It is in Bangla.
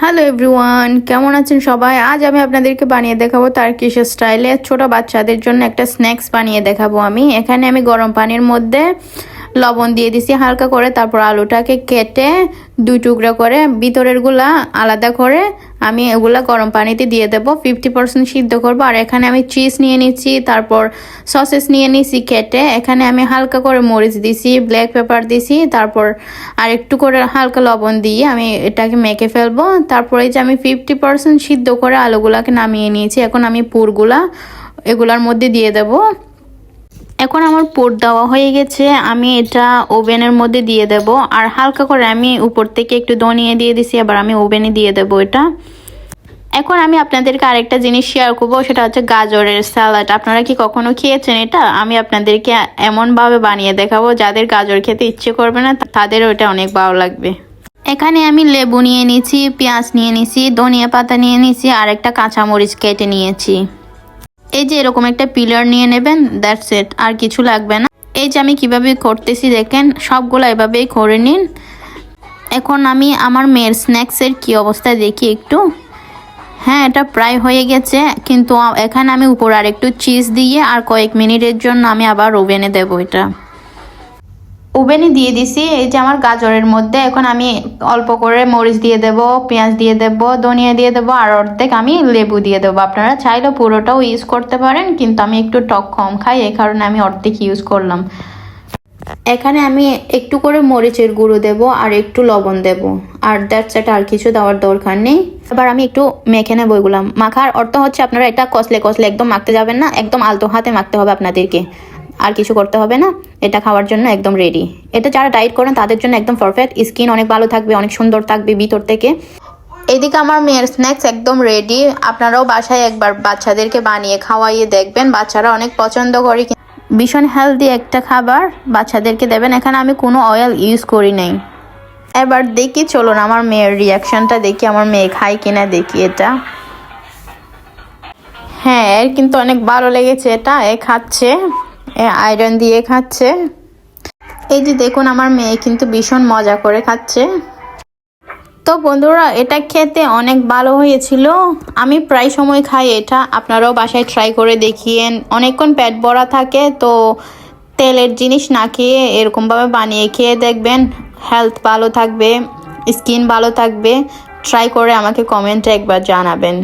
হ্যালো এভরিওয়ান কেমন আছেন সবাই? আজ আমি আপনাদেরকে বানিয়ে দেখাবো তার্কিশ স্টাইলে ছোট বাচ্চাদের জন্য একটা স্ন্যাক্স বানিয়ে দেখাবো আমি। এখানে আমি গরম পানির মধ্যে লবণ দিয়ে দিছি হালকা করে, তারপর আলুটাকে কেটে দুই টুকরা করে ভিতরেরগুলা আলাদা করে আমি এগুলা গরম পানিতে দিয়ে দেব। ফিফটি পার্সেন্ট সিদ্ধ করব। আর এখানে আমি চিজ নিয়ে নিচ্ছি, তারপর সসেস নিয়ে নিছি কেটে। এখানে আমি হালকা করে মরিচ দিছি ব্ল্যাক পেপার দিছি, তারপর আর একটু করে হালকা লবণ দিয়ে আমি এটাকে মেখে ফেলব। তারপরে যে আমি ফিফটি পার্সেন্ট সিদ্ধ করে আলুগুলাকে নামিয়ে নিয়েছি, এখন আমি পুরগুলা এগুলার মধ্যে দিয়ে দেবো। এখন আমার পোট দেওয়া হয়ে গেছে, আমি এটা ওভেনের মধ্যে দিয়ে দেব। আর হালকা করে আমি উপর থেকে একটু দনিয়ে দিয়ে দিছি আবার আমি ওভেনে দিয়ে দেব এটা। এখন আমি আপনাদেরকে আরেকটা জিনিস শেয়ার করব, সেটা হচ্ছে গাজরের স্যালাড আপনারা কি কখনো খেয়েছেন এটা? আমি আপনাদেরকে এমনভাবে বানিয়ে দেখাবো, যাদের গাজর খেতে ইচ্ছে করবে না তাদের ওটা অনেক ভালো লাগবে। এখানে আমি লেবু নিয়ে নিয়েছি, পেঁয়াজ নিয়ে নিয়েছি, ধনিয়া পাতা নিয়ে নিয়েছি, আর একটা কাঁচামরিচ কেটে নিয়েছি। এই যে এরকম একটা পিলার নিয়ে নেবেন দ্যাটস এট আর কিছু লাগবে না। এই যে আমি কীভাবে করতেছি দেখেন, সবগুলো এভাবেই করে নিন। এখন আমি আমার মেয়ের স্ন্যাক্সের কি অবস্থা দেখি একটু। হ্যাঁ এটা প্রায় হয়ে গেছে, কিন্তু এখানে আমি উপর আর একটু চিজ দিয়ে আর কয়েক মিনিটের জন্য আমি আবার ওভেনে দেবো এটা। ওভেনে দিয়ে দিছি, এই যে আমার গাজরের মধ্যে। এখন আমি অল্প করে মরিচ দিয়ে দেব, পেঁয়াজ দিয়ে দেব, ধনিয়া দিয়ে দেব, আর অর্ধেক আমি লেবু দিয়ে দেবো। আপনারা চাইলে পুরোটাও ইউজ করতে পারেন, কিন্তু আমি একটু টক কম খাই, এই কারণে আমি অর্ধেক ইউজ করলাম। এখানে আমি একটু করে মরিচের গুঁড়ো দেব আর একটু লবণ দেব, আর দ্যাটস এটা আর কিছু দেওয়ার দরকার নেই। এবার আমি একটু মেখে নেব এগুলাম মাখার অর্থ হচ্ছে আপনারা এটা কসলে কসলে একদম মাখতে যাবেন না, একদম আলতো হাতে মাখতে হবে আপনাদেরকে। আর কিছু করতে হবে না। এটা খাওয়ার জন্য একদম রেডি এটা যারা ডায়েট করেন, তাদের জন্য একদম পারফেক্ট স্কিন অনেক ভালো থাকবে, অনেক সুন্দর থাকবে ভিতর থেকে। এদিকে আমার মেয়ের স্ন্যাক্স একদম রেডি আপনারাও বাসায় একবার বাচ্চাদেরকে বানিয়ে খাওয়াইয়ে দেখবেন। বাচ্চারা অনেক পছন্দ করে ভীষণ হেলদি একটা খাবার। বাচ্চাদেরকে দেবেন। এখানে আমি কোনো অয়েল ইউজ করি নাই। এবার দেখি, চলুন আমার মেয়ের রিয়াকশনটা দেখি। আমার মেয়ে খায় কিনা দেখি এটা। হ্যাঁ এর কিন্তু অনেক ভালো লেগেছে এটা। এ খাচ্ছে। আয়রন দিয়ে খাচ্ছে। এই যে দেখুন, আমার মেয়ে কিন্তু ভীষণ মজা করে খাচ্ছে। তো বন্ধুরা, এটা খেতে অনেক ভালো হয়েছিল। আমি প্রায় সময় খাই এটা। আপনারাও বাসায় ট্রাই করে দেখিয়েন। অনেকক্ষণ পেট ভরা থাকে, তো তেলের জিনিস না খেয়ে এরকমভাবে বানিয়ে খেয়ে দেখবেন। হেলথ ভালো থাকবে স্কিন ভালো থাকবে। ট্রাই করে আমাকে কমেন্টে একবার জানাবেন।